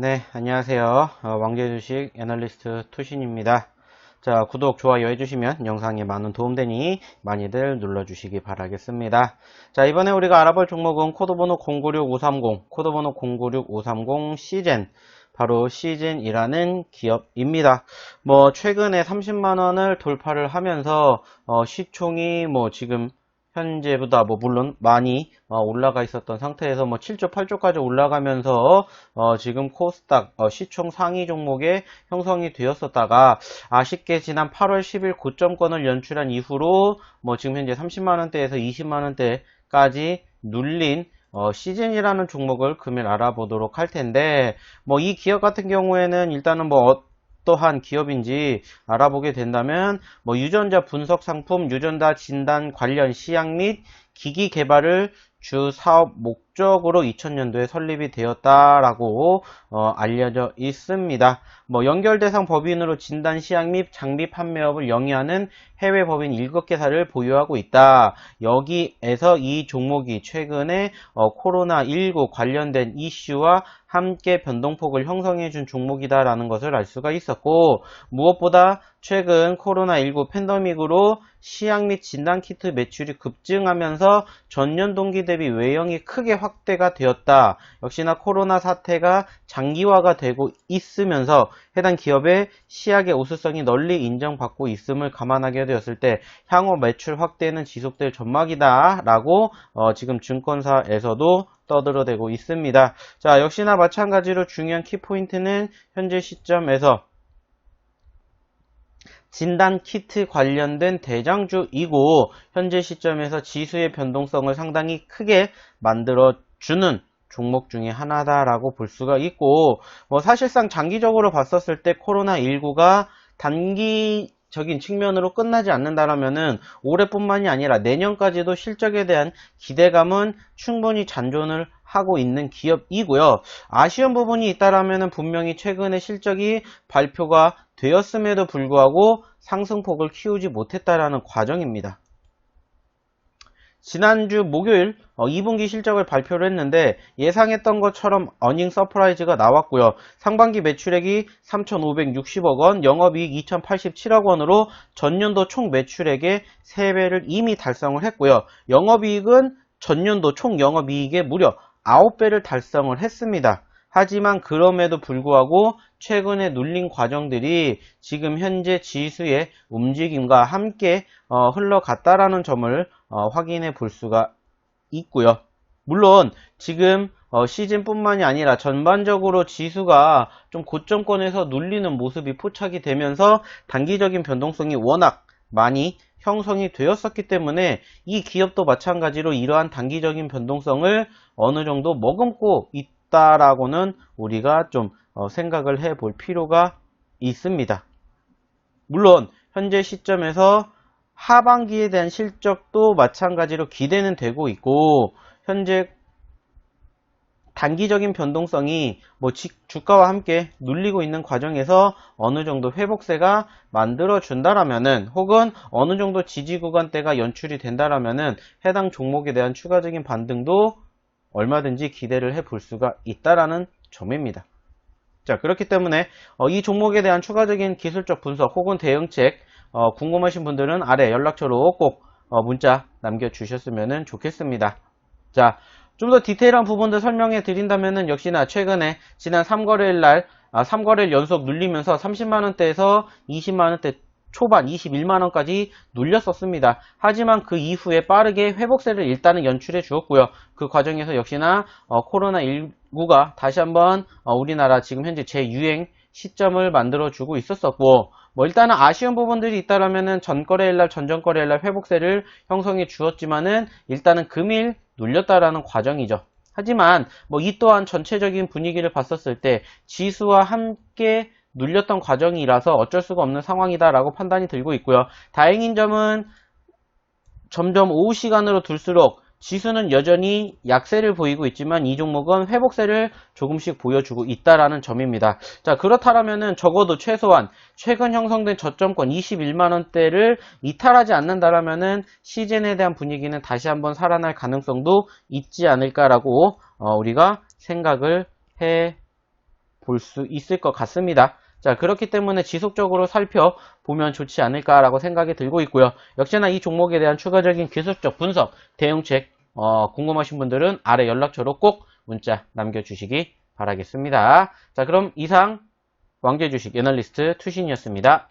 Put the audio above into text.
네, 안녕하세요. 어, 왕제주식 애널리스트 투신입니다. 자, 구독, 좋아요 해주시면 영상에 많은 도움되니 많이들 눌러주시기 바라겠습니다. 자, 이번에 우리가 알아볼 종목은 코드번호 096530, 코드번호 096530 시젠, 바로 시즌이라는 기업입니다. 뭐 최근에 30만 원을 돌파를 하면서 어, 시총이 뭐 지금 현재보다 뭐 물론 많이 어, 올라가 있었던 상태에서 뭐 7조, 8조까지 올라가면서 어, 지금 코스닥 어, 시총 상위 종목에 형성이 되었었다가 아쉽게 지난 8월 10일 고점권을 연출한 이후로 뭐 지금 현재 30만 원대에서 20만 원대까지 눌린 어, 시즌이라는 종목을 금일 알아보도록 할 텐데, 뭐, 이 기업 같은 경우에는 일단은 뭐, 어떠한 기업인지 알아보게 된다면, 뭐, 유전자 분석 상품, 유전자 진단 관련 시약 및 기기 개발을 주 사업 목적으로 2000년도에 설립이 되었다라고 어, 알려져 있습니다. 뭐 연결 대상 법인으로 진단 시약 및 장비 판매업을 영위하는 해외 법인 7개사를 보유하고 있다. 여기에서 이 종목이 최근에 어, 코로나19 관련된 이슈와 함께 변동폭을 형성해 준 종목이다 라는 것을 알 수가 있었고 무엇보다 최근 코로나19 팬데믹으로 시약 및 진단키트 매출이 급증하면서 전년 동기 대비 외형이 크게 확대가 되었다. 역시나 코로나 사태가 장기화가 되고 있으면서 해당 기업의 시약의 우수성이 널리 인정받고 있음을 감안하게 되었을 때 향후 매출 확대는 지속될 전망이다 라고 어, 지금 증권사에서도 떠들어대고 있습니다. 자 역시나 마찬가지로 중요한 키포인트는 현재 시점에서 진단 키트 관련된 대장주이고 현재 시점에서 지수의 변동성을 상당히 크게 만들어 주는 종목 중에 하나다라고 볼 수가 있고 뭐 사실상 장기적으로 봤었을 때 코로나19가 단기 적인 측면으로 끝나지 않는다라면은 올해뿐만이 아니라 내년까지도 실적에 대한 기대감은 충분히 잔존을 하고 있는 기업이고요. 아쉬운 부분이 있다라면은 분명히 최근에 실적이 발표가 되었음에도 불구하고 상승폭을 키우지 못했다라는 과정입니다. 지난주 목요일 2분기 실적을 발표를 했는데 예상했던 것처럼 어닝 서프라이즈가 나왔고요. 상반기 매출액이 3,560억 원, 영업이익 2,087억 원으로 전년도 총 매출액의 3배를 이미 달성을 했고요. 영업이익은 전년도 총 영업이익의 무려 9배를 달성을 했습니다. 하지만 그럼에도 불구하고 최근에 눌린 과정들이 지금 현재 지수의 움직임과 함께 어, 흘러갔다라는 점을 어, 확인해 볼 수가 있고요. 물론 지금 어, 시즌뿐만이 아니라 전반적으로 지수가 좀 고점권에서 눌리는 모습이 포착이 되면서 단기적인 변동성이 워낙 많이 형성이 되었었기 때문에 이 기업도 마찬가지로 이러한 단기적인 변동성을 어느 정도 머금고 있 다라고는 우리가 좀 어, 생각을 해 볼 필요가 있습니다. 물론 현재 시점에서 하반기에 대한 실적도 마찬가지로 기대는 되고 있고 현재 단기적인 변동성이 뭐 주가와 함께 눌리고 있는 과정에서 어느 정도 회복세가 만들어 준다라면은 혹은 어느 정도 지지 구간대가 연출이 된다라면은 해당 종목에 대한 추가적인 반등도 얼마든지 기대를 해 볼 수가 있다라는 점입니다. 자 그렇기 때문에 어, 이 종목에 대한 추가적인 기술적 분석 혹은 대응책 어, 궁금하신 분들은 아래 연락처로 꼭 어, 문자 남겨주셨으면 좋겠습니다. 자, 좀 더 디테일한 부분들 설명해 드린다면은 역시나 최근에 지난 3거래일 날 아, 3거래일 연속 눌리면서 30만원대에서 20만원대 초반 21만원까지 눌렸었습니다. 하지만 그 이후에 빠르게 회복세를 일단은 연출해 주었고요. 그 과정에서 역시나 어, 코로나19가 다시 한번 어, 우리나라 지금 현재 재유행 시점을 만들어 주고 있었었고 뭐 일단은 아쉬운 부분들이 있다라면은 전거래일날 전전거래일날 회복세를 형성해 주었지만은 일단은 금일 눌렸다라는 과정이죠. 하지만 뭐 이 또한 전체적인 분위기를 봤었을 때 지수와 함께 눌렸던 과정이라서 어쩔 수가 없는 상황이다라고 판단이 들고 있고요. 다행인 점은 점점 오후 시간으로 둘수록 지수는 여전히 약세를 보이고 있지만 이 종목은 회복세를 조금씩 보여주고 있다라는 점입니다. 자 그렇다면은 적어도 최소한 최근 형성된 저점권 21만원대를 이탈하지 않는다라면은 시즌에 대한 분위기는 다시 한번 살아날 가능성도 있지 않을까라고 어, 우리가 생각을 해 볼 수 있을 것 같습니다. 자, 그렇기 때문에 지속적으로 살펴보면 좋지 않을까라고 생각이 들고 있고요. 역시나 이 종목에 대한 추가적인 기술적 분석, 대응책, 어, 궁금하신 분들은 아래 연락처로 꼭 문자 남겨주시기 바라겠습니다. 자, 그럼 이상 왕제 주식 애널리스트 투신이었습니다.